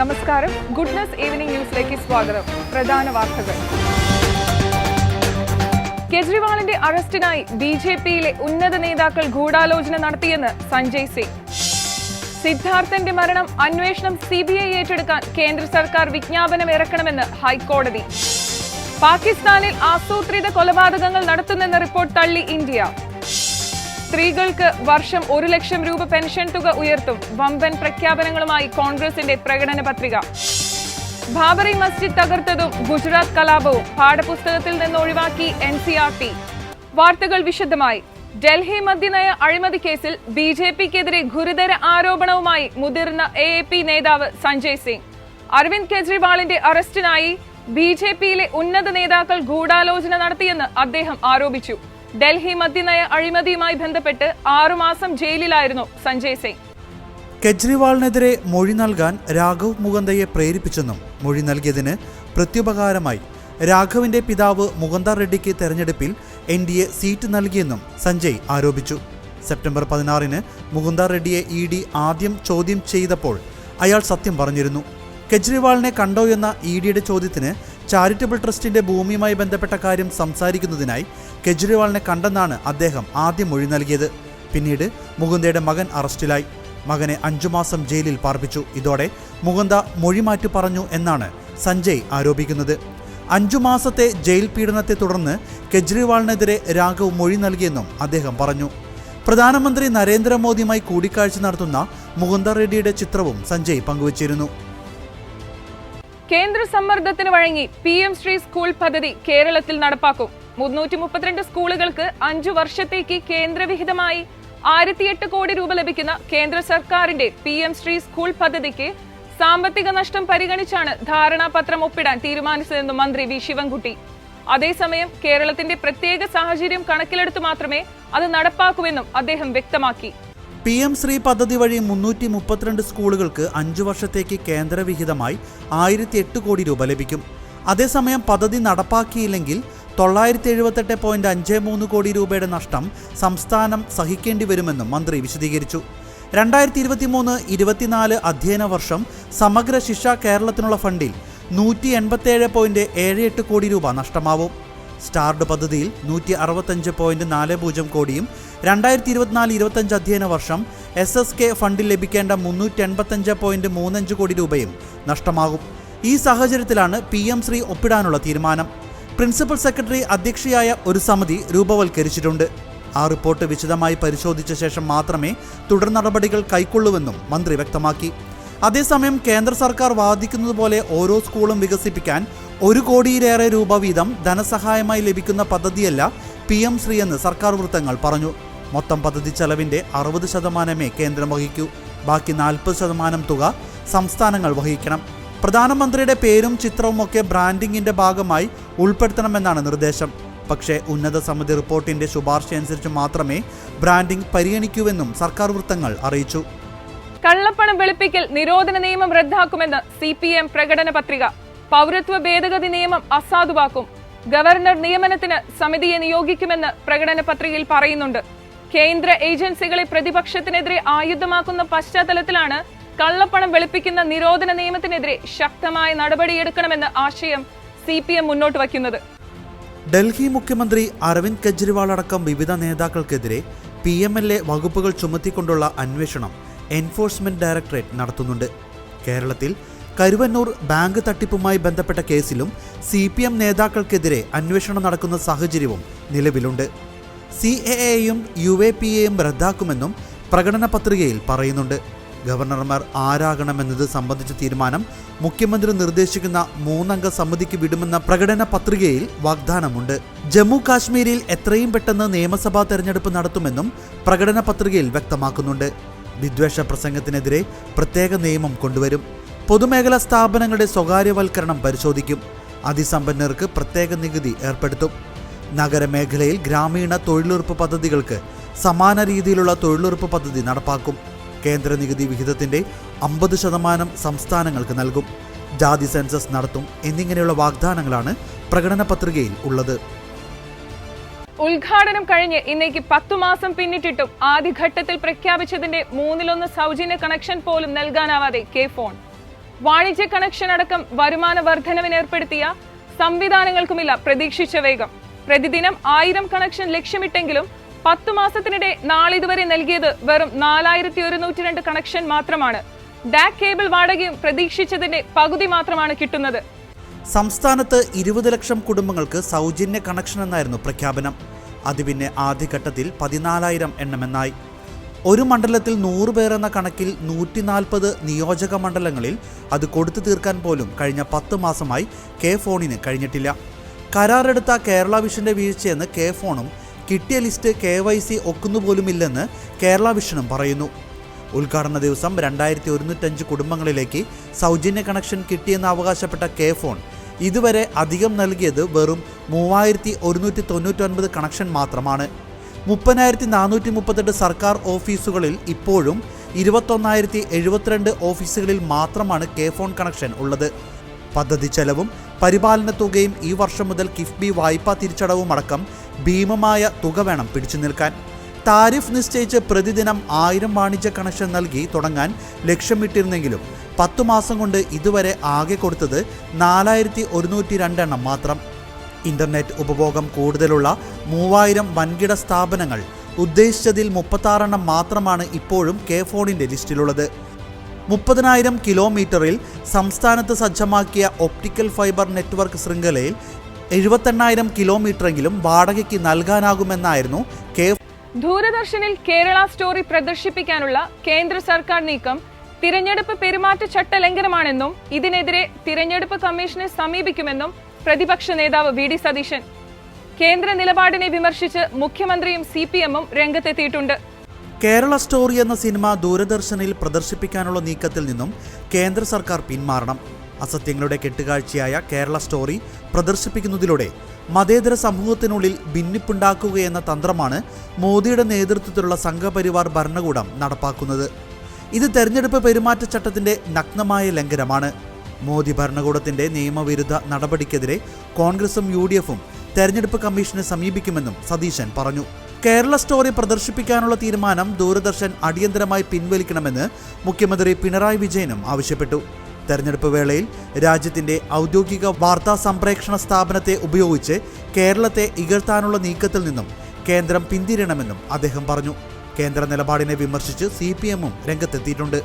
നമസ്കാരം. Goodness evening ന്യൂസിലേക്ക് സ്വാഗതം. പ്രധാന വാർത്തകൾ. കെജ്രിവാളിന്റെ അറസ്റ്റിനായി ബി ജെ പിയിലെ ഉന്നത നേതാക്കൾ ഗൂഢാലോചന നടത്തിയെന്ന് സഞ്ജയ് സിംഗ്. സിദ്ധാർത്ഥന്റെ മരണം അന്വേഷണം സി ബി ഐ ഏറ്റെടുക്കാൻ കേന്ദ്ര സർക്കാർ വിജ്ഞാപനം ഇറക്കണമെന്ന് ഹൈക്കോടതി. പാകിസ്ഥാനിൽ ആസൂത്രിത കൊലപാതകങ്ങൾ നടത്തുന്നെന്ന റിപ്പോർട്ട് തള്ളി ഇന്ത്യ. സ്ത്രീകൾക്ക് വർഷം ഒരു ലക്ഷം രൂപ പെൻഷൻ തുക ഉയർത്തും. വമ്പൻ പ്രഖ്യാപനങ്ങളുമായി കോൺഗ്രസിന്റെ പ്രകടന പത്രിക. ബാബറി മസ്ജിദ് തകർത്തതും ഗുജറാത്ത് കലാപവും പാഠപുസ്തകത്തിൽ നിന്ന് ഒഴിവാക്കി എൻ സി ആർ ടി. വാർത്തകൾ വിശദമായി. ഡൽഹി മദ്യനയ അഴിമതി കേസിൽ ബി ജെ പിക്കെതിരെ ഗുരുതര ആരോപണവുമായി മുതിർന്ന എ എ പി നേതാവ് സഞ്ജയ് സിംഗ്. അരവിന്ദ് കെജ്രിവാളിന്റെ അറസ്റ്റിനായി ബി ജെ പിയിലെ ഉന്നത നേതാക്കൾ ഗൂഢാലോചന നടത്തിയെന്ന് അദ്ദേഹം ആരോപിച്ചു. ഡൽഹി മദ്യനയ അഴിമതിയുമായി ബന്ധപ്പെട്ട് ആറുമാസം ജയിലിലായിരുന്നു സഞ്ജയ് സിംഗ്. കെജ്രിവാളിനെതിരെ മൊഴി നൽകാൻ രാഘവ് മുകുന്ദയെ പ്രേരിപ്പിച്ചെന്നും മൊഴി നൽകിയതിന് പ്രത്യുപകാരമായി രാഘവിന്റെ പിതാവ് മുകുന്ദ റെഡ്ഡിക്ക് തെരഞ്ഞെടുപ്പിൽ എൻ ഡി എ സീറ്റ് നൽകിയെന്നും സഞ്ജയ് ആരോപിച്ചു. സെപ്റ്റംബർ പതിനാറിന് മുകുന്ദ റെഡ്ഡിയെ ഇ ഡി ആദ്യം ചോദ്യം ചെയ്തപ്പോൾ അയാൾ സത്യം പറഞ്ഞിരുന്നു. കെജ്രിവാളിനെ കണ്ടോ എന്ന ഇ ഡിയുടെ ചോദ്യത്തിന് ചാരിറ്റബിൾ ട്രസ്റ്റിന്റെ ഭൂമിയുമായി ബന്ധപ്പെട്ട കാര്യം സംസാരിക്കുന്നതിനായി കെജ്രിവാളിനെ കണ്ടെന്നാണ് അദ്ദേഹം ആദ്യം മൊഴി നൽകിയത്. പിന്നീട് മുകുന്ദയുടെ മകൻ അറസ്റ്റിലായി. മകനെ അഞ്ചു മാസം ജയിലിൽ പാർപ്പിച്ചു. ഇതോടെ മുകുന്ദ മൊഴിമാറ്റി പറഞ്ഞു എന്നാണ് സഞ്ജയ് ആരോപിക്കുന്നത്. അഞ്ചു മാസത്തെ ജയിൽ പീഡനത്തെ തുടർന്ന് കെജ്രിവാളിനെതിരെ രാഘവ് മൊഴി നൽകിയെന്നും അദ്ദേഹം പറഞ്ഞു. പ്രധാനമന്ത്രി നരേന്ദ്രമോദിയുമായി കൂടിക്കാഴ്ച നടത്തുന്ന മുകുന്ദ റെഡ്ഡിയുടെ ചിത്രവും സഞ്ജയ് പങ്കുവച്ചിരുന്നു. കേന്ദ്ര സമ്മർദ്ദത്തിന് വഴങ്ങി പി എം ശ്രീ സ്കൂൾ പദ്ധതി കേരളത്തിൽ നടപ്പാക്കും. മുന്നൂറ്റി മുപ്പത്തിരണ്ട് സ്കൂളുകൾക്ക് അഞ്ചു വർഷത്തേക്ക് കേന്ദ്രവിഹിതമായി ആയിരത്തിയെട്ട് കോടി രൂപ ലഭിക്കുന്ന കേന്ദ്ര സർക്കാരിന്റെ പി എം ശ്രീ സ്കൂൾ പദ്ധതിക്ക് സാമ്പത്തിക നഷ്ടം പരിഗണിച്ചാണ് ധാരണാപത്രം ഒപ്പിടാൻ തീരുമാനിച്ചതെന്ന് മന്ത്രി വി ശിവൻകുട്ടി. അതേസമയം കേരളത്തിന്റെ പ്രത്യേക സാഹചര്യം കണക്കിലെടുത്ത് മാത്രമേ അത് നടപ്പാക്കൂവെന്നും അദ്ദേഹം വ്യക്തമാക്കി. പി എം ശ്രീ പദ്ധതി വഴി മുന്നൂറ്റി മുപ്പത്തിരണ്ട് സ്കൂളുകൾക്ക് അഞ്ചു വർഷത്തേക്ക് കേന്ദ്രവിഹിതമായി ആയിരത്തി എട്ട് കോടി രൂപ ലഭിക്കും. അതേസമയം പദ്ധതി നടപ്പാക്കിയില്ലെങ്കിൽ തൊള്ളായിരത്തി എഴുപത്തെട്ട് പോയിന്റ് അഞ്ച് മൂന്ന് കോടി രൂപയുടെ നഷ്ടം സംസ്ഥാനം സഹിക്കേണ്ടി വരുമെന്നും മന്ത്രി വിശദീകരിച്ചു. രണ്ടായിരത്തി ഇരുപത്തി മൂന്ന് ഇരുപത്തിനാല് അധ്യയന വർഷം സമഗ്ര ശിക്ഷ കേരളത്തിനുള്ള ഫണ്ടിൽ നൂറ്റി എൺപത്തേഴ് പോയിന്റ് ഏഴ് എട്ട് കോടി രൂപ നഷ്ടമാവും. സ്റ്റാർഡ് പദ്ധതിയിൽ നൂറ്റി അറുപത്തഞ്ച് പോയിന്റ് നാല് പൂജ്യം കോടിയും രണ്ടായിരത്തി ഇരുപത്തിനാല് ഇരുപത്തഞ്ച് അധ്യയന വർഷം എസ് എസ് കെ ഫണ്ടിൽ ലഭിക്കേണ്ട മുന്നൂറ്റി എൺപത്തഞ്ച് പോയിന്റ് മൂന്നഞ്ച് കോടി രൂപയും നഷ്ടമാകും. ഈ സാഹചര്യത്തിലാണ് പി എം ശ്രീ ഒപ്പിടാനുള്ള തീരുമാനം. പ്രിൻസിപ്പൽ സെക്രട്ടറി അധ്യക്ഷയായ ഒരു സമിതി രൂപവൽക്കരിച്ചിട്ടുണ്ട്. ആ റിപ്പോർട്ട് വിശദമായി പരിശോധിച്ച ശേഷം മാത്രമേ തുടർ നടപടികൾ കൈക്കൊള്ളൂവെന്നും മന്ത്രി വ്യക്തമാക്കി. അതേസമയം കേന്ദ്ര സർക്കാർ വാദിക്കുന്നത് പോലെ ഓരോ സ്കൂളും വികസിപ്പിക്കാൻ ഒരു കോടിയിലേറെ രൂപ വീതം ധനസഹായമായി ലഭിക്കുന്ന പദ്ധതിയല്ല പി എം ശ്രീ എന്ന് സർക്കാർ വൃത്തങ്ങൾ പറഞ്ഞു. മൊത്തം പദ്ധതി ചെലവിന്റെ അറുപത് ശതമാനമേ കേന്ദ്രം വഹിക്കൂ. ബാക്കി നാൽപ്പത് ശതമാനം തുക സംസ്ഥാനങ്ങൾ വഹിക്കണം. പ്രധാനമന്ത്രിയുടെ പേരും ചിത്രവും ഒക്കെ ബ്രാൻഡിങ്ങിന്റെ ഭാഗമായി ഉൾപ്പെടുത്തണമെന്നാണ് നിർദ്ദേശം. പക്ഷേ ഉന്നത സമിതി റിപ്പോർട്ടിന്റെ ശുപാർശയനുസരിച്ച് മാത്രമേ ബ്രാൻഡിംഗ് പരിഗണിക്കൂവെന്നും സർക്കാർ വൃത്തങ്ങൾ അറിയിച്ചു. കള്ളപ്പണം വെളുപ്പിക്കൽ നിരോധന നിയമം റദ്ദാക്കുമെന്ന് സി പി എം പ്രകടന പത്രിക. പൗരത്വ ഭേദഗതി നിയമം അസാധുവാക്കും. ഗവർണർ നിയമനത്തിന് സമിതിയെ നിയോഗിക്കുമെന്ന് പ്രകടന പത്രികയിൽ പറയുന്നുണ്ട്. കേന്ദ്ര ഏജൻസികളെ പ്രതിപക്ഷത്തിനെതിരെ ആയുധമാക്കുന്ന പശ്ചാത്തലത്തിലാണ് കള്ളപ്പണം വെളുപ്പിക്കുന്ന നിരോധന നിയമത്തിനെതിരെ ശക്തമായ നടപടിയെടുക്കണമെന്ന ആശയം സി പി എം മുന്നോട്ട് വയ്ക്കുന്നത്. ഡൽഹി മുഖ്യമന്ത്രി അരവിന്ദ് കെജ്രിവാൾ അടക്കം വിവിധ നേതാക്കൾക്കെതിരെ പി എം എൽ എ വകുപ്പുകൾ ചുമത്തിക്കൊണ്ടുള്ള അന്വേഷണം എൻഫോഴ്സ്മെന്റ് ഡയറക്ടറേറ്റ് നടത്തുന്നുണ്ട്. കേരളത്തിൽ കരുവന്നൂർ ബാങ്ക് തട്ടിപ്പുമായി ബന്ധപ്പെട്ട കേസിലും സി പി എം നേതാക്കൾക്കെതിരെ അന്വേഷണം നടക്കുന്ന സാഹചര്യവും നിലവിലുണ്ട്. സി എ എയും യു എ പി എയും റദ്ദാക്കുമെന്നും പ്രകടന പത്രികയിൽ പറയുന്നുണ്ട്. ഗവർണർമാർ ആരാകണമെന്നത് സംബന്ധിച്ച തീരുമാനം മുഖ്യമന്ത്രി നിർദ്ദേശിക്കുന്ന മൂന്നംഗ സമിതിക്ക് വിടുമെന്ന പ്രകടന പത്രികയിൽ വാഗ്ദാനമുണ്ട്. ജമ്മു കാശ്മീരിൽ എത്രയും പെട്ടെന്ന് നിയമസഭാ തെരഞ്ഞെടുപ്പ് നടത്തുമെന്നും പ്രകടന പത്രികയിൽ വ്യക്തമാക്കുന്നുണ്ട്. വിദ്വേഷ പ്രസംഗത്തിനെതിരെ പ്രത്യേക നിയമം കൊണ്ടുവരും. പൊതുമേഖലാ സ്ഥാപനങ്ങളുടെ സ്വകാര്യവൽക്കരണം പരിശോധിക്കും. അതിസമ്പന്നർക്ക് പ്രത്യേക നികുതി ഏർപ്പെടുത്തും. നഗരമേഖലയിൽ ഗ്രാമീണ തൊഴിലുറപ്പ് പദ്ധതികൾക്ക് സമാന രീതിയിലുള്ള തൊഴിലുറപ്പ് പദ്ധതി നടപ്പാക്കും. കേന്ദ്ര നികുതി വിഹിതത്തിന്റെ അമ്പത് ശതമാനം സംസ്ഥാനങ്ങൾക്ക് നൽകും. ജാതി സെൻസസ് നടത്തും എന്നിങ്ങനെയുള്ള വാഗ്ദാനങ്ങളാണ് പ്രകടന പത്രികയിൽ ഉള്ളത്. ഉദ്ഘാടനം കഴിഞ്ഞ് ഇന്നേക്ക് പത്തു മാസം പിന്നിട്ടിട്ടും ആദ്യഘട്ടത്തിൽ പ്രഖ്യാപിച്ചതിന്റെ മൂന്നിലൊന്ന് സൗജന്യ കണക്ഷൻ പോലും നൽകാനാവാതെ കെ ഫോൺ. വാണിജ്യ കണക്ഷൻ അടക്കം വരുമാന വർധനവിന് ഏർപ്പെടുത്തിയ സംവിധാനങ്ങൾക്കുമില്ല പ്രതീക്ഷിച്ച വേഗം. പ്രതിദിനം ആയിരം കണക്ഷൻ ലക്ഷ്യമിട്ടെങ്കിലും പത്തു മാസത്തിനിടെ നാളിതുവരെ നൽകിയത് വെറും നാലായിരത്തി ഒരുന്നൂറ്റി രണ്ട് കണക്ഷൻ മാത്രമാണ്. ഡാക് കേബിൾ വാടകയും പ്രതീക്ഷിച്ചതിന്റെ പകുതി മാത്രമാണ് കിട്ടുന്നത്. സംസ്ഥാനത്ത് ഇരുപത് ലക്ഷം കുടുംബങ്ങൾക്ക് സൗജന്യ കണക്ഷൻ എന്നായിരുന്നു പ്രഖ്യാപനം. അത് പിന്നെ ആദ്യഘട്ടത്തിൽ പതിനാലായിരം എണ്ണമെന്നായി ഒരു മണ്ഡലത്തിൽ പേർ എന്ന കണക്കിൽ നൂറ്റി നാൽപ്പത് നിയോജക മണ്ഡലങ്ങളിൽ അത് കൊടുത്തു തീർക്കാൻ പോലും കഴിഞ്ഞ പത്ത് മാസമായി കെ ഫോണിന് കഴിഞ്ഞിട്ടില്ല. കരാറെടുത്ത കേരള വിഷന്റെ വീഴ്ചയെന്ന് കെ ഫോണും കിട്ടിയ ലിസ്റ്റ് കെ വൈ സി ഒക്കുന്നുപോലുമില്ലെന്ന് കേരള വിഷനും പറയുന്നു. ഉദ്ഘാടന ദിവസം രണ്ടായിരത്തി ഒരുന്നൂറ്റഞ്ച് കുടുംബങ്ങളിലേക്ക് സൗജന്യ കണക്ഷൻ കിട്ടിയെന്ന് അവകാശപ്പെട്ട കെ ഫോൺ ഇതുവരെ അധികം നൽകിയത് വെറും മൂവായിരത്തി ഒരുന്നൂറ്റി തൊണ്ണൂറ്റൊൻപത് കണക്ഷൻ മാത്രമാണ്. മുപ്പതിനായിരത്തി നാനൂറ്റി മുപ്പത്തെട്ട് സർക്കാർ ഓഫീസുകളിൽ ഇപ്പോഴും ഇരുപത്തൊന്നായിരത്തി എഴുപത്തിരണ്ട് ഓഫീസുകളിൽ മാത്രമാണ് കെ ഫോൺ കണക്ഷൻ ഉള്ളത്. പദ്ധതി ചെലവും പരിപാലന തുകയും ഈ വർഷം മുതൽ കിഫ്ബി വായ്പാ തിരിച്ചടവും അടക്കം ഭീമമായ തുക വേണം പിടിച്ചു നിൽക്കാൻ. താരിഫ് നിശ്ചയിച്ച് പ്രതിദിനം ആയിരം വാണിജ്യ കണക്ഷൻ നൽകി തുടങ്ങാൻ ലക്ഷ്യമിട്ടിരുന്നെങ്കിലും പത്തു മാസം കൊണ്ട് ഇതുവരെ ആകെ കൊടുത്തത് നാലായിരത്തി ഒരുന്നൂറ്റി രണ്ടെണ്ണം മാത്രം. ഇന്റർനെറ്റ് ഉപഭോഗം കൂടുതലുള്ള മൂവായിരം വൻകിട സ്ഥാപനങ്ങൾ ഉദ്ദേശിച്ചതിൽ മുപ്പത്താറെണ്ണം മാത്രമാണ് ഇപ്പോഴും കെ ഫോണിന്റെ ലിസ്റ്റിലുള്ളത്. മുപ്പതിനായിരം കിലോമീറ്ററിൽ സംസ്ഥാനത്ത് സജ്ജമാക്കിയ ഒപ്റ്റിക്കൽ ഫൈബർ നെറ്റ്വർക്ക് ശൃംഖലയിൽ എഴുപത്തെണ്ണായിരം കിലോമീറ്ററെങ്കിലും വാടകയ്ക്ക് നൽകാനാകുമെന്നായിരുന്നു കെ ദൂരദർശനിൽ കേരള സ്റ്റോറി പ്രദർശിപ്പിക്കാനുള്ള കേന്ദ്ര സർക്കാർ നീക്കം. തിരഞ്ഞെടുപ്പ് പെരുമാറ്റച്ചട്ട ലംഘനമാണെന്നും ഇതിനെതിരെ തിരഞ്ഞെടുപ്പ് കമ്മീഷനെ സമീപിക്കുമെന്നും പ്രതിപക്ഷ നേതാവ് വി ഡി സതീശൻ. കേന്ദ്ര നിലപാടിനെ വിമർശിച്ച് മുഖ്യമന്ത്രിയും സി പി എമ്മും രംഗത്തെത്തിയിട്ടുണ്ട്. കേരള സ്റ്റോറി എന്ന സിനിമ ദൂരദർശനിൽ പ്രദർശിപ്പിക്കാനുള്ള നീക്കത്തിൽ നിന്നും കേന്ദ്ര സർക്കാർ പിന്മാറണം. അസത്യങ്ങളുടെ കെട്ടുകാഴ്ചയായ കേരള സ്റ്റോറി പ്രദർശിപ്പിക്കുന്നതിലൂടെ മതേതര സമൂഹത്തിനുള്ളിൽ ഭിന്നിപ്പുണ്ടാക്കുകയെന്ന തന്ത്രമാണ് മോദിയുടെ നേതൃത്വത്തിലുള്ള സംഘപരിവാർ ഭരണകൂടം നടപ്പാക്കുന്നത്. ഇത് തെരഞ്ഞെടുപ്പ് പെരുമാറ്റച്ചട്ടത്തിന്റെ നഗ്നമായ ലംഘനമാണ്. മോദി ഭരണകൂടത്തിന്റെ നിയമവിരുദ്ധ നടപടിക്കെതിരെ കോൺഗ്രസും യു ഡി എഫും തെരഞ്ഞെടുപ്പ് കമ്മീഷനെ സമീപിക്കുമെന്നും സതീശൻ പറഞ്ഞു. കേരള സ്റ്റോറി പ്രദർശിപ്പിക്കാനുള്ള തീരുമാനം ദൂരദർശൻ അടിയന്തരമായി പിൻവലിക്കണമെന്ന് മുഖ്യമന്ത്രി പിണറായി വിജയനും ആവശ്യപ്പെട്ടു. തെരഞ്ഞെടുപ്പ് വേളയിൽ രാജ്യത്തിന്റെ ഔദ്യോഗിക വാർത്താ സംപ്രേക്ഷണ സ്ഥാപനത്തെ ഉപയോഗിച്ച് കേരളത്തെ ഇകഴ്ത്താനുള്ള നീക്കത്തിൽ നിന്നും കേന്ദ്രം പിന്തിരിയണമെന്നും അദ്ദേഹം പറഞ്ഞു. കേന്ദ്ര നിലപാടിനെ വിമർശിച്ച് സി പി എമ്മും രംഗത്തെത്തിയിട്ടുണ്ട്.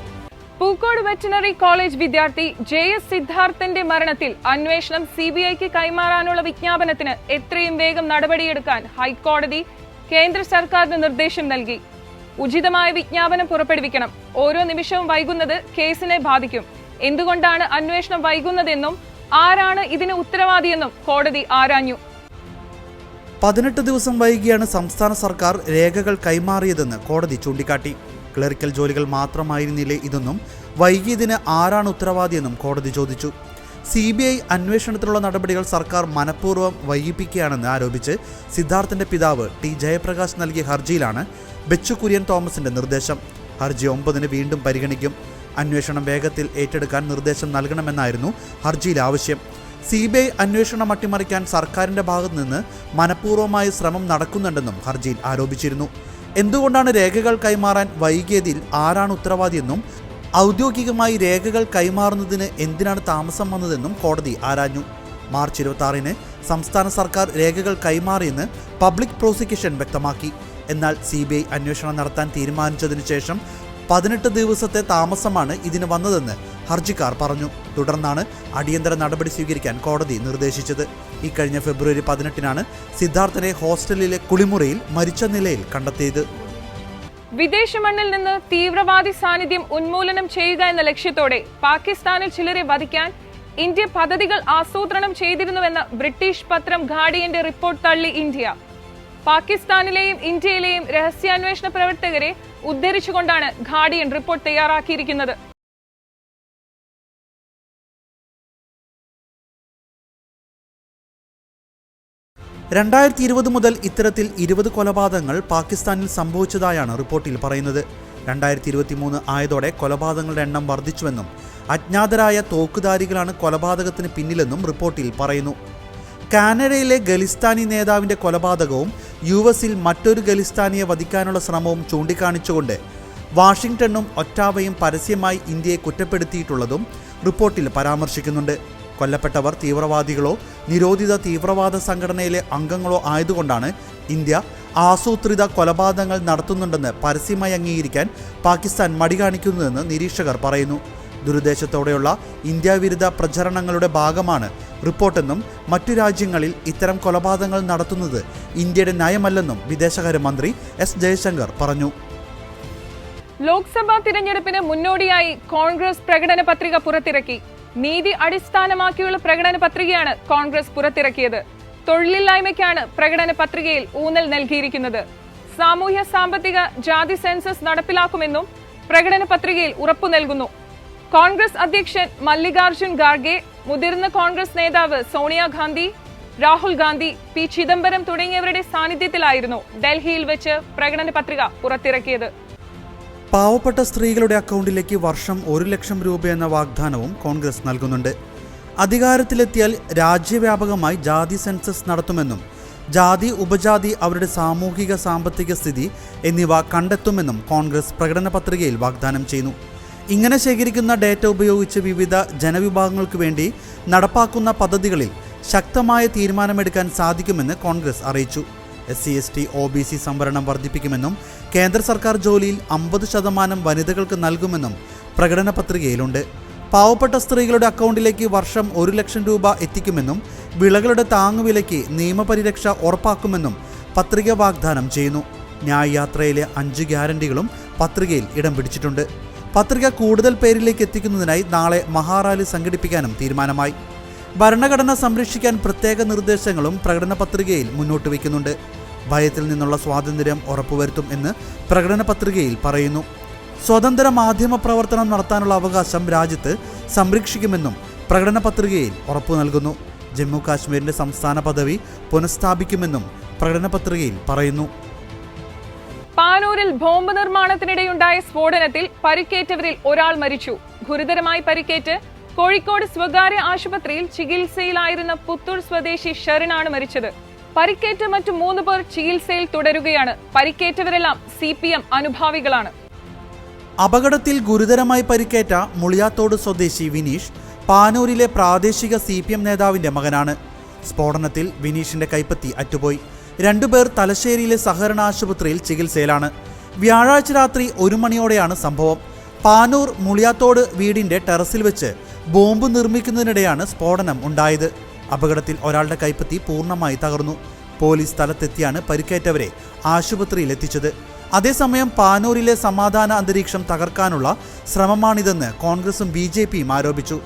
പൂക്കോട് വെറ്റിനറി കോളേജ് വിദ്യാർത്ഥി ജെ എസ് സിദ്ധാർത്ഥന്റെ മരണത്തിൽ അന്വേഷണം സി ബി ഐക്ക് കൈമാറാനുള്ള വിജ്ഞാപനത്തിന് എത്രയും വേഗം നടപടിയെടുക്കാൻ ഹൈക്കോടതി കേന്ദ്ര സർക്കാരിന് നിർദ്ദേശം നൽകി. ഉചിതമായ വിജ്ഞാപനം പുറപ്പെടുവിക്കണം. ഓരോ നിമിഷവും വൈകുന്നത് കേസിനെ ബാധിക്കും. എന്തുകൊണ്ടാണ് അന്വേഷണം വൈകുന്നതെന്നും ആരാണ് ഇതിന് ഉത്തരവാദിയെന്നും കോടതി ആരാഞ്ഞു. പതിനെട്ട് ദിവസം വൈകിയാണ് സംസ്ഥാന സർക്കാർ രേഖകൾ കൈമാറിയതെന്ന് കോടതി ചൂണ്ടിക്കാട്ടി. ക്ലറിക്കൽ ജോലികൾ മാത്രമായിരുന്നില്ലേ ഇതെന്നും വൈകിയതിന് ആരാണ് ഉത്തരവാദിയെന്നും കോടതി ചോദിച്ചു. സി ബി ഐ അന്വേഷണത്തിലുള്ള നടപടികൾ സർക്കാർ മനഃപൂർവം വൈകിപ്പിക്കുകയാണെന്ന് ആരോപിച്ച് സിദ്ധാർത്ഥന്റെ പിതാവ് ടി ജയപ്രകാശ് നൽകിയ ഹർജിയിലാണ് ബെച്ചു കുര്യൻ തോമസിന്റെ നിർദ്ദേശം. ഹർജി ഒമ്പതിന് വീണ്ടും പരിഗണിക്കും. അന്വേഷണം വേഗത്തിൽ ഏറ്റെടുക്കാൻ നിർദ്ദേശം നൽകണമെന്നായിരുന്നു ഹർജിയിൽ ആവശ്യം. സി ബി ഐ അന്വേഷണം അട്ടിമറിക്കാൻ സർക്കാരിന്റെ ഭാഗത്തു നിന്ന് മനഃപൂർവമായ ശ്രമം നടക്കുന്നുണ്ടെന്നും ഹർജിയിൽ ആരോപിച്ചിരുന്നു. എന്തുകൊണ്ടാണ് രേഖകൾ കൈമാറാൻ വൈകിയതിൽ ആരാണ് ഉത്തരവാദിയെന്നും ഔദ്യോഗികമായി രേഖകൾ കൈമാറുന്നതിന് എന്തിനാണ് താമസം വന്നതെന്നും കോടതി ആരാഞ്ഞു. മാർച്ച് ഇരുപത്തി സംസ്ഥാന സർക്കാർ രേഖകൾ കൈമാറിയെന്ന് പബ്ലിക് പ്രോസിക്യൂഷൻ വ്യക്തമാക്കി. എന്നാൽ സി ബി ഐ അന്വേഷണം നടത്താൻ തീരുമാനിച്ചതിനു ശേഷം പതിനെട്ട് ദിവസത്തെ താമസമാണ് ഇതിന് വന്നതെന്ന് ഹർജിക്കാർ പറഞ്ഞു. തുടർന്നാണ് അടിയന്തര നടപടി സ്വീകരിക്കാൻ കോടതി നിർദ്ദേശിച്ചത്. ഇക്കഴിഞ്ഞ ഫെബ്രുവരി പതിനെട്ടിനാണ് സിദ്ധാർത്ഥനെ ഹോസ്റ്റലിലെ കുളിമുറിയിൽ മരിച്ച നിലയിൽ കണ്ടെത്തിയത്. വിദേശ മണ്ണിൽ നിന്ന് തീവ്രവാദി സാന്നിധ്യം ഉന്മൂലനം ചെയ്യുക എന്ന ലക്ഷ്യത്തോടെ പാകിസ്ഥാനിൽ ചിലരെ വധിക്കാൻ ഇന്ത്യ പദ്ധതികൾ ആസൂത്രണം ചെയ്തിരുന്നുവെന്ന ബ്രിട്ടീഷ് പത്രം ഗാർഡിയന്റെ റിപ്പോർട്ട് തള്ളി ഇന്ത്യ. പാകിസ്ഥാനിലെയും ഇന്ത്യയിലെയും രഹസ്യാന്വേഷണ പ്രവർത്തകരെ ഉദ്ധരിച്ചുകൊണ്ടാണ് ഗാർഡിയൻ റിപ്പോർട്ട് തയ്യാറാക്കിയിരിക്കുന്നത്. രണ്ടായിരത്തി ഇരുപത് മുതൽ ഇത്തരത്തിൽ ഇരുപത് കൊലപാതകങ്ങൾ പാകിസ്ഥാനിൽ സംഭവിച്ചതായാണ് റിപ്പോർട്ടിൽ പറയുന്നത്. രണ്ടായിരത്തി ഇരുപത്തി മൂന്ന് ആയതോടെ കൊലപാതകങ്ങളുടെ എണ്ണം വർദ്ധിച്ചുവെന്നും അജ്ഞാതരായ തോക്കുധാരികളാണ് കൊലപാതകത്തിന് പിന്നിലെന്നും റിപ്പോർട്ടിൽ പറയുന്നു. കാനഡയിലെ ഖലിസ്ഥാനി നേതാവിന്റെ കൊലപാതകവും യു എസിൽ മറ്റൊരു ഖലിസ്ഥാനിയെ വധിക്കാനുള്ള ശ്രമവും ചൂണ്ടിക്കാണിച്ചുകൊണ്ട് വാഷിംഗ്ടണും ഒറ്റാവയും പരസ്യമായി ഇന്ത്യയെ കുറ്റപ്പെടുത്തിയിട്ടുള്ളതും റിപ്പോർട്ടിൽ പരാമർശിക്കുന്നുണ്ട്. കൊല്ലപ്പെട്ടവർ തീവ്രവാദികളോ നിരോധിത തീവ്രവാദ സംഘടനയിലെ അംഗങ്ങളോ ആയതുകൊണ്ടാണ് ഇന്ത്യ ആസൂത്രിത കൊലപാതകങ്ങൾ നടത്തുന്നുണ്ടെന്ന് പരസ്യമായി അംഗീകരിക്കാൻ പാകിസ്ഥാൻ മടി കാണിക്കുന്നതെന്ന് നിരീക്ഷകർ പറയുന്നു. ദുരുദ്ദേശത്തോടെയുള്ള ഇന്ത്യ വിരുദ്ധ പ്രചരണങ്ങളുടെ ഭാഗമാണ് റിപ്പോർട്ടെന്നും മറ്റു രാജ്യങ്ങളിൽ ഇത്തരം കൊലപാതകങ്ങൾ നടത്തുന്നത് ഇന്ത്യയുടെ നയമല്ലെന്നും വിദേശകാര്യമന്ത്രി എസ് ജയശങ്കർ പറഞ്ഞു. ലോക്സഭാ തിരഞ്ഞെടുപ്പിന് മുന്നോടിയായി കോൺഗ്രസ് പ്രകടന പത്രിക പുറത്തിറക്കി. നീതി അടിസ്ഥാനമാക്കിയുള്ള പ്രകടന പത്രികയാണ് കോൺഗ്രസ് പുറത്തിറക്കിയത്. തൊഴിലില്ലായ്മയ്ക്കാണ് പ്രകടന പത്രികയിൽ ഊന്നൽ നൽകിയിരിക്കുന്നത്. സാമൂഹ്യ സാമ്പത്തിക ജാതി സെൻസസ് നടപ്പിലാക്കുമെന്നും പ്രകടന പത്രികയിൽ ഉറപ്പു നൽകുന്നു. കോൺഗ്രസ് അധ്യക്ഷൻ മല്ലികാർജുൻ ഖാർഗെ മുതിർന്ന കോൺഗ്രസ് നേതാവ് സോണിയാഗാന്ധി രാഹുൽ ഗാന്ധി പി ചിദംബരം തുടങ്ങിയവരുടെ സാന്നിധ്യത്തിലായിരുന്നു ഡൽഹിയിൽ വെച്ച് പ്രകടന പത്രിക പുറത്തിറക്കിയത്. പാവപ്പെട്ട സ്ത്രീകളുടെ അക്കൗണ്ടിലേക്ക് വർഷം ഒരു ലക്ഷം രൂപ എന്ന വാഗ്ദാനവും കോൺഗ്രസ് നൽകുന്നുണ്ട്. അധികാരത്തിലെത്തിയാൽ രാജ്യവ്യാപകമായി ജാതി സെൻസസ് നടത്തുമെന്നും ജാതി ഉപജാതി അവരുടെ സാമൂഹിക സാമ്പത്തിക സ്ഥിതി എന്നിവ കണ്ടെത്തുമെന്നും കോൺഗ്രസ് പ്രകടന പത്രികയിൽ വാഗ്ദാനം ചെയ്യുന്നു. ഇങ്ങനെ ശേഖരിക്കുന്ന ഡേറ്റ ഉപയോഗിച്ച് വിവിധ ജനവിഭാഗങ്ങൾക്ക് വേണ്ടി നടപ്പാക്കുന്ന പദ്ധതികളിൽ ശക്തമായ തീരുമാനമെടുക്കാൻ സാധിക്കുമെന്ന് കോൺഗ്രസ് അറിയിച്ചു. S C S T O B C സംവരണം വർദ്ധിപ്പിക്കുമെന്നും കേന്ദ്ര സർക്കാർ ജോലിയിൽ അമ്പത് ശതമാനം വനിതകൾക്ക് നൽകുമെന്നും പ്രകടന പത്രികയിലുണ്ട്. പാവപ്പെട്ട സ്ത്രീകളുടെ അക്കൗണ്ടിലേക്ക് വർഷം ഒരു ലക്ഷം രൂപ എത്തിക്കുമെന്നും വിളകളുടെ താങ്ങുവിലയ്ക്ക് നിയമപരിരക്ഷ ഉറപ്പാക്കുമെന്നും പത്രിക വാഗ്ദാനം ചെയ്യുന്നു. ന്യായ യാത്രയിലെ അഞ്ച് ഗ്യാരണ്ടികളും പത്രികയിൽ ഇടം പിടിച്ചിട്ടുണ്ട്. പത്രിക കൂടുതൽ പേരിലേക്ക് എത്തിക്കുന്നതിനായി നാളെ മഹാറാലി സംഘടിപ്പിക്കാനും തീരുമാനമായി. ഭരണഘടന സംരക്ഷിക്കാൻ പ്രത്യേക നിർദ്ദേശങ്ങളും പ്രകടന പത്രികയിൽ മുന്നോട്ട് വയ്ക്കുന്നുണ്ട്. ഭയത്തിൽ നിന്നുള്ള സ്വാതന്ത്ര്യം ഉറപ്പുവരുത്തും എന്ന് പ്രകടന പത്രികയിൽ പറയുന്നു. സ്വതന്ത്ര മാധ്യമ പ്രവർത്തനം നടത്താനുള്ള അവകാശം രാജ്യത്ത് സംരക്ഷിക്കുമെന്നും പ്രകടന പത്രികയിൽ ഉറപ്പു നൽകുന്നു. ജമ്മു കാശ്മീരിന്റെ സംസ്ഥാന പദവി പുനഃസ്ഥാപിക്കുമെന്നും പ്രകടന പത്രികയിൽ പറയുന്നു. പാനൂരിൽ ബോംബ് നിർമ്മാണത്തിനിടെയുണ്ടായ സ്ഫോടനത്തിൽ പരിക്കേറ്റവരിൽ ഒരാൾ മരിച്ചു. ഗുരുതരമായി പരിക്കേറ്റ് കോഴിക്കോട് സ്വകാര്യ ആശുപത്രിയിൽ ചികിത്സയിലായിരുന്ന പുത്തൂർ സ്വദേശി ഷെറിനാണ് മരിച്ചത്. പരിക്കേറ്റ മറ്റു മൂന്ന് പേർ ചികിത്സയിൽ തുടരുകയാണ്. പരിക്കേറ്റവരെല്ലാം സി പി എം അനുഭാവികളാണ്. അപകടത്തിൽ ഗുരുതരമായി പരിക്കേറ്റ മുളിയാത്തോട് സ്വദേശി വിനീഷ് പാനൂരിലെ പ്രാദേശിക സി പി എം നേതാവിന്റെ മകനാണ്. സ്ഫോടനത്തിൽ വിനീഷിന്റെ കൈപ്പത്തി അറ്റുപോയി. രണ്ടുപേർ തലശ്ശേരിയിലെ സഹകരണ ആശുപത്രിയിൽ ചികിത്സയിലാണ്. വ്യാഴാഴ്ച രാത്രി ഒരു മണിയോടെയാണ് സംഭവം. പാനൂർ മുളിയാത്തോട് വീടിന്റെ ടെറസിൽ വെച്ച് ബോംബ് നിർമ്മിക്കുന്നതിനിടെയാണ് സ്ഫോടനം ഉണ്ടായത്. അപകടത്തിൽ ഒരാളുടെ കൈപ്പത്തി പൂർണമായി തകർന്നു. പോലീസ് സ്ഥലത്തെത്തിയാണ് പരിക്കേറ്റവരെ ആശുപത്രിയിൽ എത്തിച്ചത്. അതേസമയം പാനൂരിലെ സമാധാന അന്തരീക്ഷം തകർക്കാനുള്ള ശ്രമമാണിതെന്ന് കോൺഗ്രസും ബി ജെ പിയും ആരോപിച്ചു.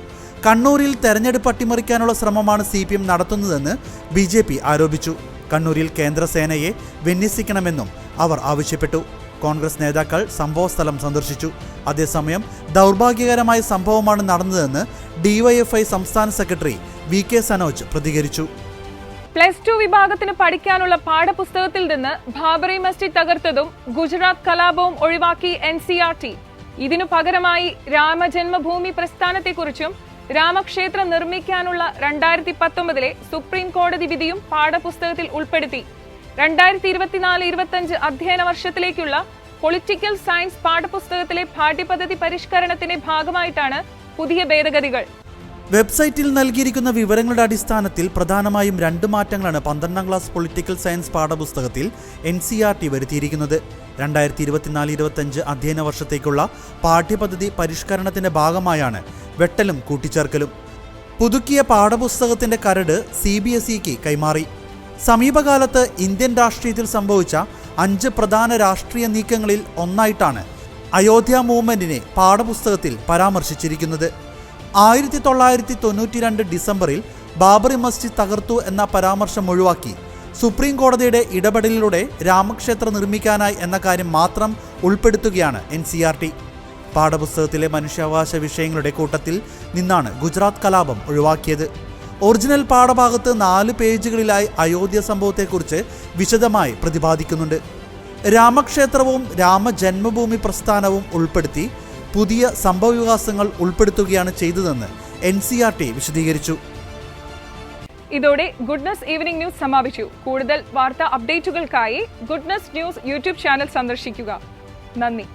കണ്ണൂരിൽ തെരഞ്ഞെടുപ്പ് അട്ടിമറിക്കാനുള്ള ശ്രമമാണ് സി പി എം നടത്തുന്നതെന്ന് ബി ജെ പി ആരോപിച്ചു. കണ്ണൂരിൽ കേന്ദ്രസേനയെ വിന്യസിക്കണമെന്നും അവർ ആവശ്യപ്പെട്ടു. കോൺഗ്രസ് നേതാക്കൾ സംഭവസ്ഥലം സന്ദർശിച്ചു. അതേസമയം ദൗർഭാഗ്യകരമായ സംഭവമാണ് നടന്നതെന്ന് ഡിവൈഎഫ്ഐ സംസ്ഥാന സെക്രട്ടറി വി കെ സനോജ് പ്രതികരിച്ചു. പ്ലസ് ടു വിഭാഗത്തിന് പഠിക്കാനുള്ള പാഠപുസ്തകത്തിൽ നിന്ന് ബാബറി മസ്ജിദ് തകർത്തതും ഗുജറാത്ത് കലാപവും ഒഴിവാക്കി എൻ സി ആർ ടി. ഇതിനു പകരമായി രാമജന്മഭൂമി പ്രസ്ഥാനത്തെക്കുറിച്ചും രാമക്ഷേത്രം നിർമ്മിക്കാനുള്ള രണ്ടായിരത്തി പത്തൊമ്പതിലെ സുപ്രീം കോടതി വിധിയും പാഠപുസ്തകത്തിൽ ഉൾപ്പെടുത്തി. രണ്ടായിരത്തി ഇരുപത്തിനാല് ഇരുപത്തഞ്ച് അധ്യയന വർഷത്തിലേക്കുള്ള പൊളിറ്റിക്കൽ സയൻസ് പാഠപുസ്തകത്തിലെ പാഠ്യപദ്ധതി പരിഷ്കരണത്തിന്റെ ഭാഗമായിട്ടാണ് പുതിയ ഭേദഗതികൾ. വെബ്സൈറ്റിൽ നൽകിയിരിക്കുന്ന വിവരങ്ങളുടെ അടിസ്ഥാനത്തിൽ പ്രധാനമായും രണ്ട് മാറ്റങ്ങളാണ് പന്ത്രണ്ടാം ക്ലാസ് പൊളിറ്റിക്കൽ സയൻസ് പാഠപുസ്തകത്തിൽ എൻ സി ആർ ടി വരുത്തിയിരിക്കുന്നത്. രണ്ടായിരത്തി ഇരുപത്തിനാല് ഇരുപത്തഞ്ച് അധ്യയന വർഷത്തേക്കുള്ള പാഠ്യപദ്ധതി പരിഷ്കരണത്തിന്റെ ഭാഗമായാണ് വെട്ടലും കൂട്ടിച്ചേർക്കലും. പുതുക്കിയ പാഠപുസ്തകത്തിന്റെ കരട് സി ബി എസ് ഇക്ക് കൈമാറി. സമീപകാലത്ത് ഇന്ത്യൻ രാഷ്ട്രീയത്തിൽ സംഭവിച്ച അഞ്ച് പ്രധാന രാഷ്ട്രീയ നീക്കങ്ങളിൽ ഒന്നായിട്ടാണ് അയോധ്യ മൂവ്മെന്റിനെ പാഠപുസ്തകത്തിൽ പരാമർശിച്ചിരിക്കുന്നത്. ആയിരത്തി തൊള്ളായിരത്തി തൊണ്ണൂറ്റി രണ്ട് ഡിസംബറിൽ ബാബറി മസ്ജിദ് തകർത്തു എന്ന പരാമർശം ഒഴിവാക്കി സുപ്രീം കോടതിയുടെ ഇടപെടലിലൂടെ രാമക്ഷേത്രം നിർമ്മിക്കാനായി എന്ന കാര്യം മാത്രം ഉൾപ്പെടുത്തുകയാണ് എൻ സി ആർ ടി. പാഠപുസ്തകത്തിലെ മനുഷ്യാവകാശ വിഷയങ്ങളുടെ കൂട്ടത്തിൽ നിന്നാണ് ഗുജറാത്ത് കലാപം ഒഴിവാക്കിയത്. ഒറിജിനൽ പാഠഭാഗത്ത് നാല് പേജുകളിലായി അയോധ്യ സംഭവത്തെക്കുറിച്ച് വിശദമായി പ്രതിപാദിക്കുന്നുണ്ട്. രാമക്ഷേത്രവും രാമജന്മഭൂമി പ്രസ്ഥാനവും ഉൾപ്പെടുത്തി പുതിയ സംഭവവികാസങ്ങൾ ഉൾപ്പെടുത്തുകയാണ് ചെയ്തതെന്ന് എൻ സി ആർ ടി വിശദീകരിച്ചു. ഇതോടെ ഗുഡ്നസ് ഈവനിംഗ് ന്യൂസ് സമാപിച്ചു. കൂടുതൽ വാർത്താ അപ്ഡേറ്റുകൾക്കായി ഗുഡ്നസ് ന്യൂസ് യൂട്യൂബ് ചാനൽ സന്ദർശിക്കുക. നന്ദി.